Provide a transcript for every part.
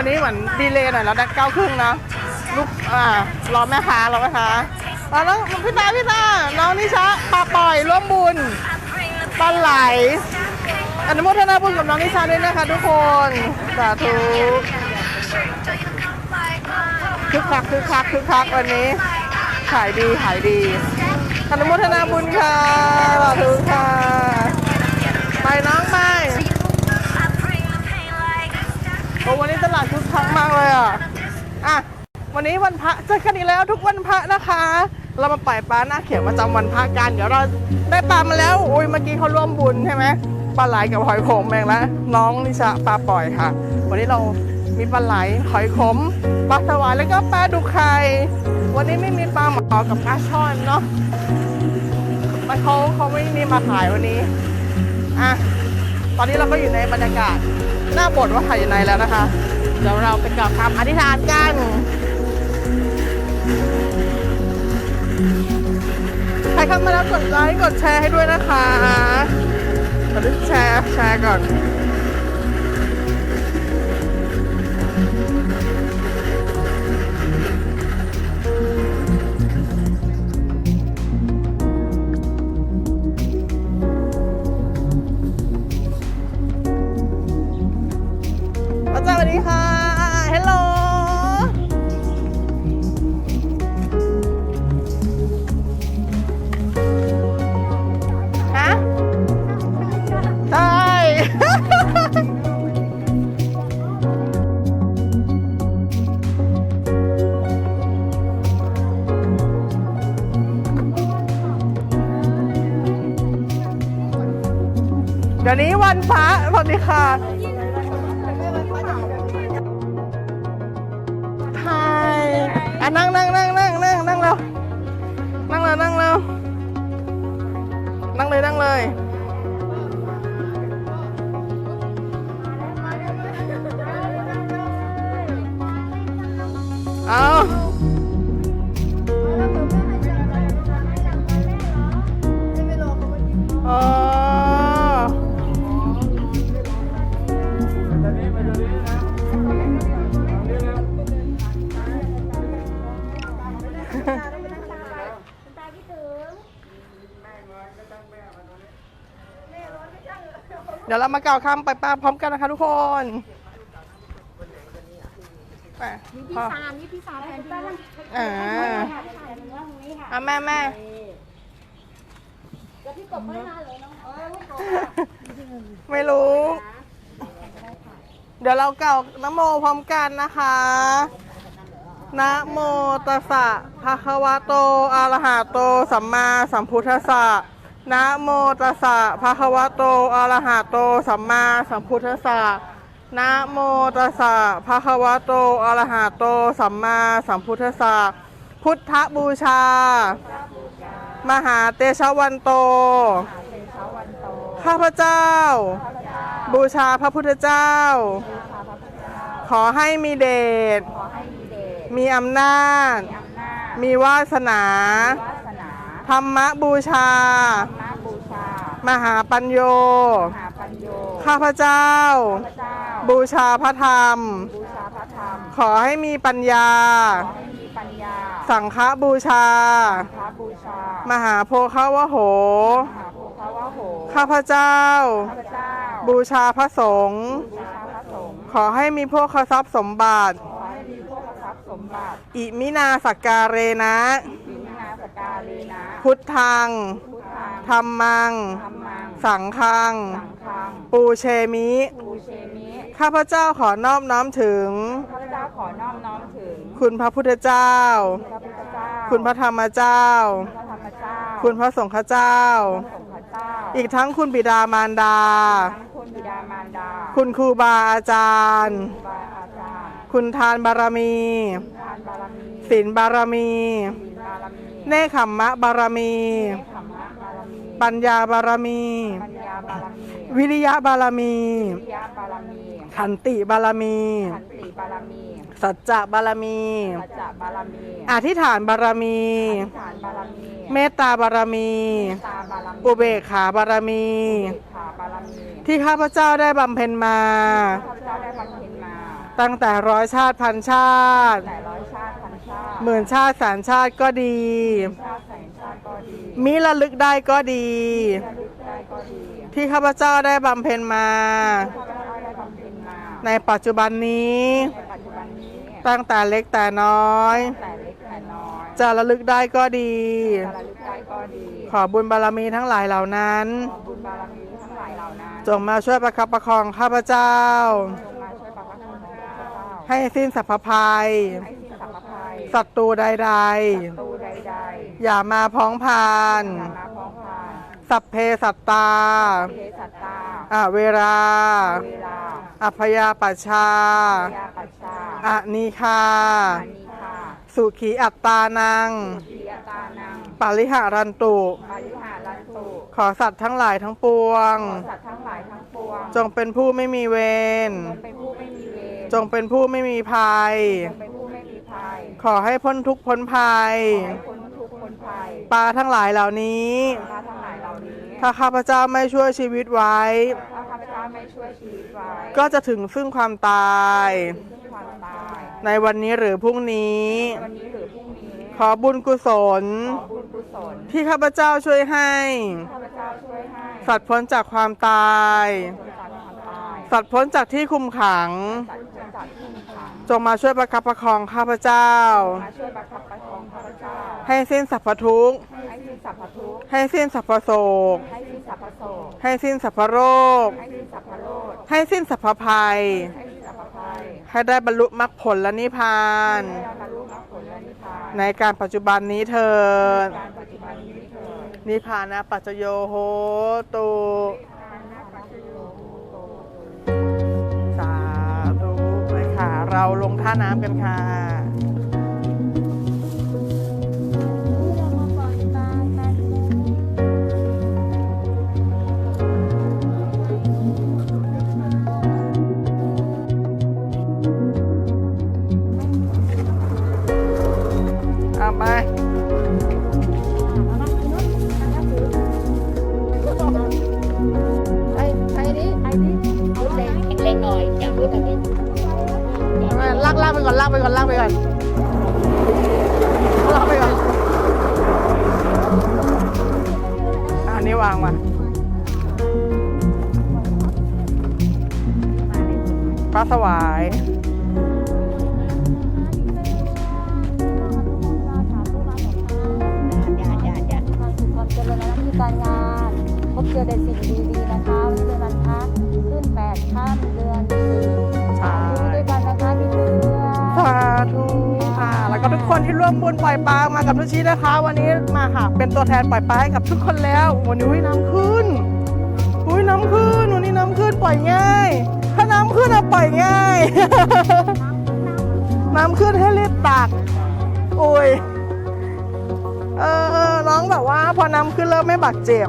วันนี้เหมือนดีเลย์หน่อยแล้วดักเก้าครึ่งนะลูกอ่ารอแม่ค้ารอแม่ค้าแล้วน้องพี่ตาพี่ตาน้องนิชะปลาปล่อยร่วมบุญปลาไหลอนุโมทนาบุญกับน้องนิชาด้วยนะคะทุกคนสาธุคึกคักคึกคักคึกคักวันนี้ขายดีขายดีอนุโมทนาบุญค่ะสาธุค่ะไปน้อง อ้วันนี้ตลาดคึกคักมากเลยอะ อะ วันนี้วันพระเจอกันอีกแล้วทุกวันพระนะคะ เรามาปล่อยปลาหน้าเขียวประจำวันพระกันเดี๋ยวเราได้ปลามาแล้วโอ้ยเมื่อกี้เขาร่วมบุญใช่ไหมปลาไหลกับหอยขมเองแล้วน้องนิชาปลาปล่อยค่ะ วันนี้เรามีปลาไหลหอยขมปลาสวายแล้วก็ปลาดุกไข่วันนี้ไม่มีปลาหมอกับปลาช่อนเนาะมันเขาเขาไม่มีมาขายวันนี้อะตอนนี้เราก็อยู่ในบรรยากาศ หน้าบทว่าถ่ายอยู่ในแล้วนะคะ เดี๋ยวเราไปกล่าวคำอธิษฐานกันใครเข้ามาแล้วกดไลค์กดแชร์ให้ด้วยนะคะกดแชร์แชร์ก่อน ดี๋ยวนี้วันพระสวัสดีค่ะไทยอะนั่งนั่งนั่งนั่งนั่งนั่งแล้วนั่งแล้วนั่งแล้วนั่งเลยนั่งเลย เดี๋ยวเรามากล่าวคำไปป้าพร้อมกันนะคะทุกคนไปนี่พพี่อซานนี่พี่ซานแทนพี่นุ่นอ่าค่ะพี่ซานว่าตรงนี้ค่ะอะแม่แม่แล้วพี่กบไม่มาเลยน้องเออพี่กบไม่รู้ เดี๋ยวเราเกล่าวนะโมพร้อมกันนะคะนะโมตัสสะภะคะวะโตอะระหะโต สัมมาสัมพุทธัสสะ นะโมตัสสะภะคะวะโตอะระหะโต สัมมาสัมพุทธัสสะนะโมตัสสะภะคะวะโตอะระหะโต สัมมาสัมพุทธัสสะพุทธบูชา มหาเตชะวันโต ข้าพเจ้า บูชาพระพุทธเจ้า ขอให้มีเดชขอให้มีเดชมีอำนาจมีอำนาจ มีวาสนาวาสนา ธรรมบูชามาบูชา มหาปัญโย มหาปัญโย ข้าพเจ้าพระเจ้า บูชาพระธรรม บูชาพระธรรม ขอให้มีปัญญา ขอให้มีปัญญา สังฆบูชาพระบูชา มหาโพคาวะโห มหาโพคาวะโห ข้าพเจ้า ข้าพเจ้า บูชาพระสงฆ์ บูชาพระสงฆ์ ขอให้มีพวกทรัพย์สมบัติ ขอให้มีพวกทรัพย์สมบัติ อิมินาสักการเรนะอิ พุทธังพุทธังธรรมังธรรมัง สังฆังสังฆังปูเชมิปูเชมิข้าพเจ้าขอนอบน้อมถึงข้าพเจ้าขอนอบน้อมถึง คุณพระพุทธเจ้าพระพุทธเจ้าคุณพระธรรมเจ้าพระธรรมเจ้า คุณพระสงฆ์เจ้าพระสงฆ์เจ้าอีกทั้งคุณบิดามารดาทั้งคุณบิดามารดา คุณครูบาอาจารย์ครูบาอาจารย์คุณทานบารมีทานบารมี ศีลบารมีศีลบารมี เนคขมมะบารมีธรรมะบารมีปัญญาบารมี ปัญญาบารมีวิริยะบารมี วิทยาบารมีขันติบารมี ขันติบารมีสัจจะบารมีสัจจะบารมีอธิษฐานบารมีฐานบารมีเมตตาบารมี ตาบารมีอุเบกขาบารมี ขาบารมีที่ข้าพเจ้าได้บำเพ็ญมา ข้าพเจ้าได้บำเพ็ญมาตั้งแต่ร้อยชาติพันชาติ แต่ร้อยชาติพันชาติ หมื่นชาติแสนชาติก็ดีชาติแสนชาติก็ดีมิระลึกได้ก็ดีระลึกได้ก็ดี ที่ข้าพเจ้าได้บำเพ็ญมาข้าพเจ้าได้บำเพ็ญมาในปัจจุบันนี้ในปัจจุบันนี้ ตั้งแต่เล็กแต่น้อยแต่เล็กแต่น้อยจะระลึกได้ก็ดีจะระลึกได้ก็ดีขอบุญบารมีทั้งหลายเหล่านั้นขอบุญบารมีทั้งหลายเหล่านั้น จงมาช่วยประคับประคองข้าพเจ้าจงมาช่วยประคับประคองข้าพเจ้าให้สิ้นสัพพภัย ศัตรูใดตูใดๆ อย่ามาพ้องพาน ๆอย่ามาพ้องพานสัพเพสัตตาเพสัตตาอะเวรา เวลาอัพยาปัชชา ยาปัชชาอะนีคา อานิคาสุขีอัตตานังปิยตานังปาริหารันตุ ปาริหารันตุขอสัตว์ทั้งหลายทั้งปวง ขอสัตว์ทั้งหลายทั้งปวงจงเป็นผู้ไม่มีเวร จงเป็นผู้ไม่มีเวรจงเป็นผู้ไม่มีภัย จงเป็นผู้ไม่มี ภัยขอให้พ้นทุกข์พ้นภัย ขอให้พ้นทุกข์พ้นภัยปลาทั้งหลายเหล่านี้พระทั้งหลายเหล่านี้ถ้าข้าพเจ้าไม่ช่วยชีวิตไว้ ถ้าข้าพเจ้าไม่ช่วยชีวิตไว้ก็จะถึงซึ่งความตายซึ่งความตายในวันนี้หรือพรุ่งนี้ วันนี้หรือพรุ่งนี้ขอบุญกุศลขอบุญกุศลที่ข้าพเจ้าช่วยให้ ข้าพเจ้าช่วยให้สัตว์พ้นจากความตาย คนจากความตายสัตว์พ้นจากที่คุมขังสัตว์พ้นจากที่มีขัง จงมาช่วยประคับประคองข้าพเจ้า มาช่วยประคับประคองข้าพเจ้า ให้สิ้นสัพพทุกข์ ให้สิ้นสัพพทุกข์ ให้สิ้นสัพพโศก ให้สิ้นสัพพโศก ให้สิ้นสัพพโรค ให้สิ้นสัพพโรค ให้สิ้นสัพพภัย ให้สิ้นสัพพภัยให้ได้บรรลุมรรคผลและนิพพานให้ได้บรรลุมรรคผลและนิพพาน ในการปัจจุบันนี้เถิดการปัจจุบันนี้เถิดนิพพานะปัจจโยโหตุ เราลงท่าน้ำกันค่ะ ก่อนลากไปก่อนลากไปก่อนลากไปก่อนอันนี้วางมาปลาสวายความเจริญหน้าที่การงาน พบเจอแต่สิ่งดีๆนะคะวันนี้เป็นวันพระขึ้นแปดค่ำเดือนสี่สาธุด้วยกันนะคะพี่เพื่อนาธุค่ะ แล้วก็ทุกคนที่ร่วมบุญปล่อยปลามากับทุกชีนะคะ วันนี้มาค่ะ เป็นตัวแทนปล่อยปลาให้กับทุกคนแล้ววันนี้อุ้ยน้ำขึ้นอุ้ยน้ำขึ้นวันนี้น้ำขึ้นปล่อยง่าย ถ้าน้ำขึ้นอะปล่อยง่าย น้ำขึ้นให้รีบตักโอ้ยเออเออน้องแบบว่าพอน้ำขึ้นเริ่มไม่บาดเจ็บ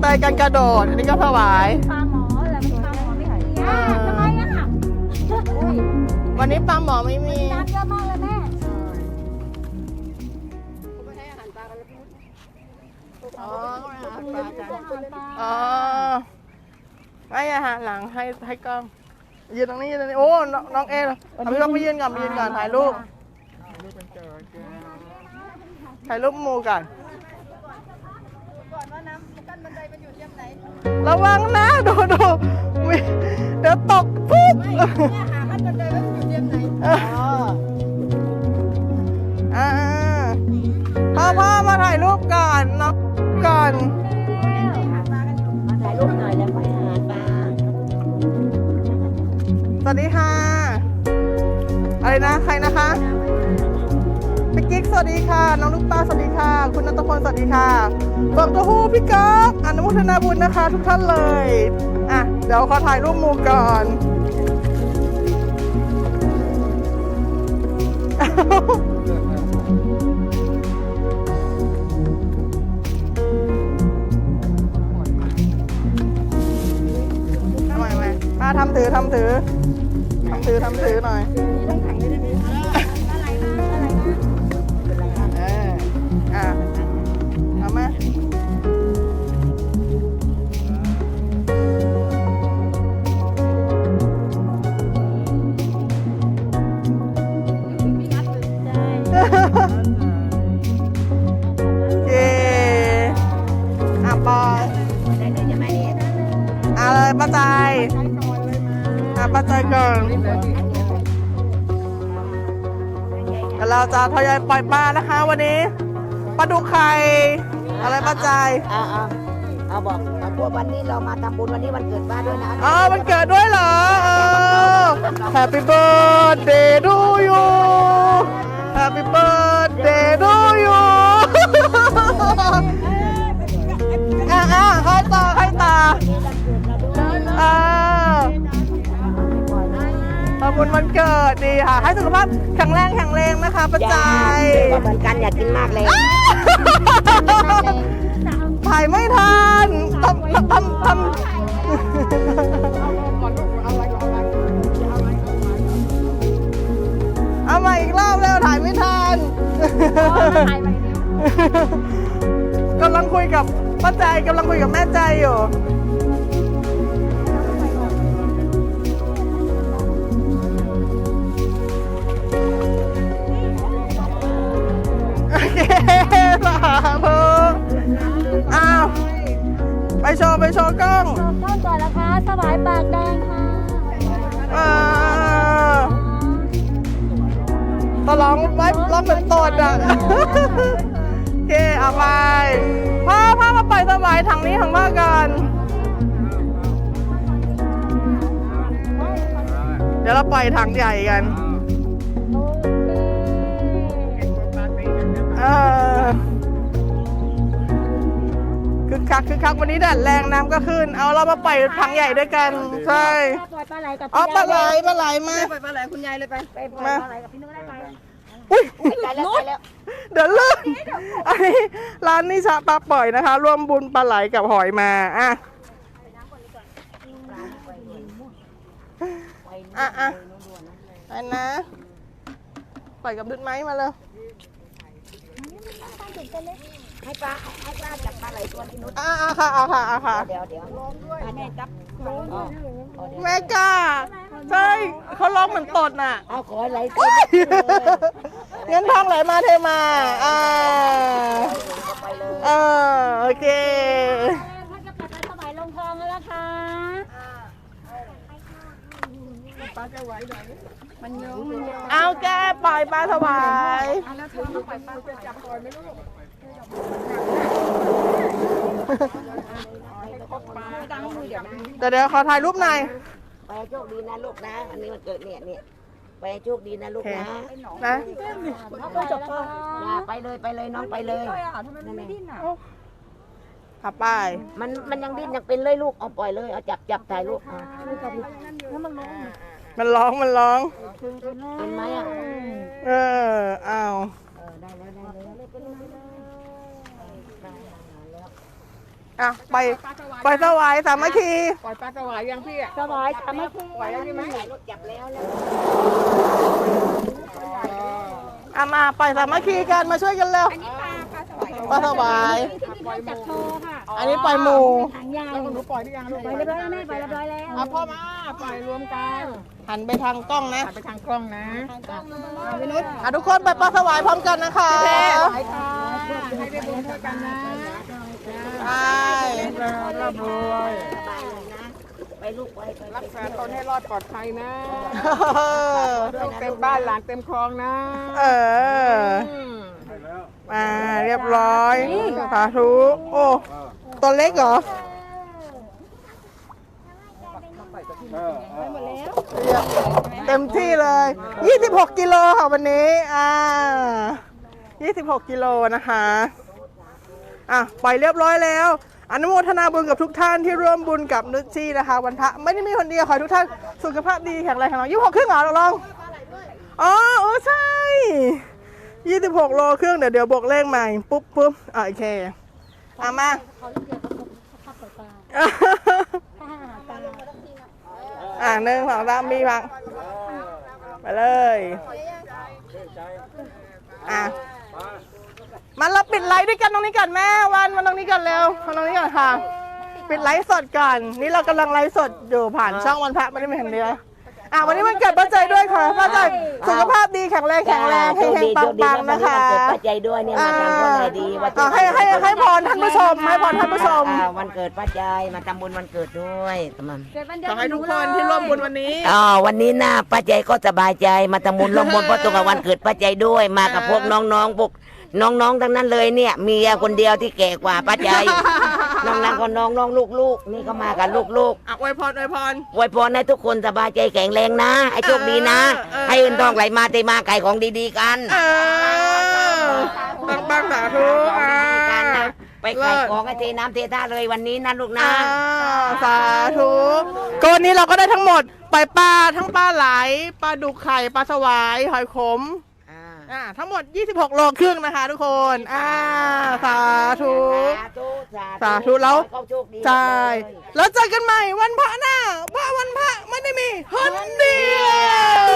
เตยกันกระโดด อันนี้ก็ถวาย ปลาหมออะไรไม่ปลาหมอไม่หายอ่าทำไมอะอุ้ยวันนี้ปลาหมอไม่มี น้ำเยอะมากเลยแม่อ๋อไม่อาหารปลากันอาหารปลาอ๋อไม่อาหารหลังให้ให้กล้องยืนตรงนี้ยืนตรงนี้ โอ้ น้องน้องเอเอาพี่ต้องไปยืนก่อนไปยืนก่อนถ่ายรูป ถ่ายรูปหมูก่อน ระวังนะดูดูเดี๋ยวตกปุ๊บอ่าพ่อพ่อมาถ่ายรูปก่อนน้องก่อนมาถ่ายรูปหน่อยแล้วไปหาปลาสวัสดีค่ะอะไรนะใครนะคะ วัสดีค่ะ น้องลูกตาสวัสดีค่ะ คุณนัทพลสวัสดีค่ะผมตัวฮู้พี่ก๊อฟอนุโมทนาบุญนะคะ ทุกท่านเลย อะ เดี๋ยวขอถ่ายรูปมูก่อน ทำไมไมมาทำถือทำถือทำถือทำถือหน่อย อะเอามาโอเคอะปอยเอาเลยป้าใจอะป้าใจก่อนเดี๋ยวเราจะทยอยปล่อยปลานะคะวันนี้ ปลาดุกไข่อะไรป้าใจายเอาเอาเอาบอกเอาพวกวันนี้เรามาทำบุญวันนี้วันเกิดป้าด้วยนะอ๋อมันเกิดด้วยเหรอเออ Happy birthday to you Happy birthday to you อะอะใครต่อใครต่อเออข อบคุณวันเกิดดีค่ะ ให้สุขภาพแข็งแรงแข็งแรงนะคะป้าใจายก็เหมือนกันอยากกินมากเลยถ่ายไม่ทันทำทำทำทำเอามาอีกรอบแล้วถ่ายไม่ทันกำลังคุยกับป้าใจกำลังคุยกับแม่ใจอยู่ โอเคสาธุอ้าว ไปโชว์ ไปโชว์กล้องชมต้นก่อนนะคะสวายปากแดงค่ะเออตะร้องไว้ร้องเป็นตดอะ โอเค เอาไป พ่อพ่อมาปล่อยสบายถังนี้ถังว่ากัน เดี๋ยวเราปล่อยถังใหญ่กัน เออคึกคักคึกคักวันนี้แดดแรงน้ำก็ขึ้น เอาเรามาปล่อยถังใหญ่ด้วยกัน ใช่ปล่อยปลาไหลกับอ๋อปลาไหลปลาไหลมาไปปลาไหลคุณยายเลยไปไปปล่อยมาปลาไหลกับพี่นุ้ยได้ไปอุ้ยไปแล้วไปแล้วเดี๋ยวลื่นอันนี้ร้านนิชาปลาปล่อยนะคะ ร่วมบุญปลาไหลกับหอยมาอะอะอะไปนะปล่อยกับดุดไม้มาเลย ให้ปลาให้ปลาจับปลาไหลตัวพี่นุ้ยอะอะค่ะอะค่ะอะค่ะ เดี๋ยวเดี๋ยวอันนี้จับอ๋ออ๋อเดี๋ยวแม่กล้าใช่เขาร้องเหมือนตดน่ะเอาขอไหลตัวเงินทองไหลมาเทมาอ่าไปเลยเออโอเคพัดกระปัดสวายลงคลองแล้วนะคะ เอาแก้ปล่อยปลาถวายแต่เดี๋ยวขอถ่ายรูปหน่อยไปให้โชคดีนะลูกนะ อันนี้มันเกิดเนี่ยเนี่ยไปให้โชคดีนะลูกนะนะอย่าไปเลยไปเลยน้องไปเลยนั่นเองขับป้ายมันมันยังดิ้นยังเป็นเลยลูกเอาปล่อยเลยเอาจับจับถ่ายลูกอะมัน ร้องมันร้อง เป็นไหมอะเอออ้าวเออได้แล้วได้แล้วอะไปไปสวายสามัคคีปล่อยปลาสวายยังพี่อะสวายสามัคคีปล่อยแล้วใช่ไหมถ่ายลูกจับแล้วแล้วอะมาปล่อยสามัคคีกันมาช่วยกันเร็วปลาสวาย จากโทรค่ะอันนี้ปล่อยหมูหางยาวหนูปล่อยได้ยังลูกปล่อยเรียบร้อยแล้วแม่ปล่อยเรียบร้อยแล้วเอาพ่อมาปล่อยรวมกันหันไปทางกล้องนะหันไปทางกล้องนะอะทุกคนไปปลาสวายพร้อมกันนะคะไปค่ะให้ได้บุญช่วยกันนะใช่ร่ำรวยสบายเลยนะไปลูกไปไปรักษาตนให้รอดปลอดภัยนะเออลูกเต็มบ้านหลานเต็มคลองนะ เออ มมาเรียบร้อยสาธุโอ้ตัวเล็กเหรอเต็มที่เลย 26 กิโลค่ะวันนี้ อ่า 26 กิโลนะคะอะปล่อยเรียบร้อยแล้ว อนุโมทนาบุญกับทุกท่านที่ร่วมบุญกับนึกชี่นะคะ วันพระไม่ได้มีคนเดียวขอให้ทุกท่านสุขภาพดีแข็งแรงแข็งแรงยี่สิบหกครึ่งเหรอลองอ๋อเออใช่ ยี่สิบหกโลครึ่งเดี๋ยวเดี๋ยวบวกเลขใหม่ ปุ๊บปุ๊บอะโอเคอะมา เขาเรียกเกี่ยวกับสภาพปล่อยปลาถ้าหาปลาอะหนึ่งสองสามมีพังไปเลย อะมาเราปิดไลฟ์ด้วยกันตรงนี้ก่อนแม่วันมาตรงนี้ก่อนเร็วมาตรงนี้ก่อนค่ะ ปิดไลฟ์สดก่อน นี่เรากำลังไลฟ์สดอยู่ผ่านช่องวันพระไม่ได้มีแห่งเดียว อะวันนี้วันเกิดป้าใจยด้วยค่ะป้าใจยสุขภาพดีแข็งแรงแข็งแรงเฮงๆปังๆนะคะเกิดป้าใจด้วยเนี่ยมาทำคนไหนดีว่าอะให้ให้ให้พรท่านผู้ชมให้พรท่านผู้ชม อ่าวันเกิดป้าใจมาทำบุญวันเกิดด้วยตำมันเกิดวันเดียขวอให้ทุกคนที่ร่วมบุญวันนี้ อ๋อวันนี้นะป้าใจก็สบายใจมาทำบุญร่วมบุญเพราะตรงกับวันเกิดป้าใจด้วยมากับพวกน้องๆพวกน้องๆทั้งนั้นเลยเนี่ยเมียคนเดียวที่แก่กว่าป้าใจ น้องนั่งก็น้องน้องลูกๆนี่ก็มากับลูกอะอวยพรอวยพร ๆอวยพรให้ทุกคนสบายใจแข็งแรงนะ ให้โชคดีนะ เออเออให้เงินทองไหลมาเทมาไก่ของดีๆกันเออปังปังๆสาธุอ่ากันนะไปขายของให้เทน้ำเทท่าเลยวันนี้นะลูกนะ อ่าสาธุก็วันนี้เราก็ได้ทั้งหมดปล่อยปลาทั้งปลาไหลปลาดุกไข่ปลาสวาย หอยขม อ่าทั้งหมด 26 โลครึ่งนะคะ ทุกคน อ่า สาธุ สาธุแล้ว เขาอีใช่แล้วเจอกันใหม่วันพระหน้าว่าวันพระไม่ได้มีคนเดียว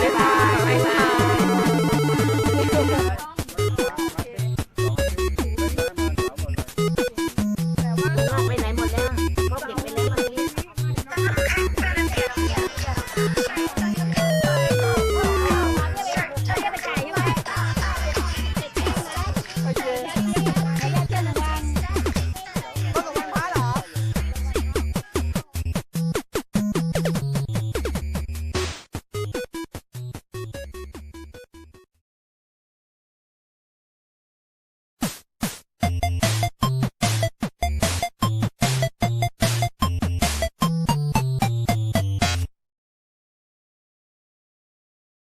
บ๊ายบาย นอกไปไหนหมดแล้วนอกเก็บไปเลย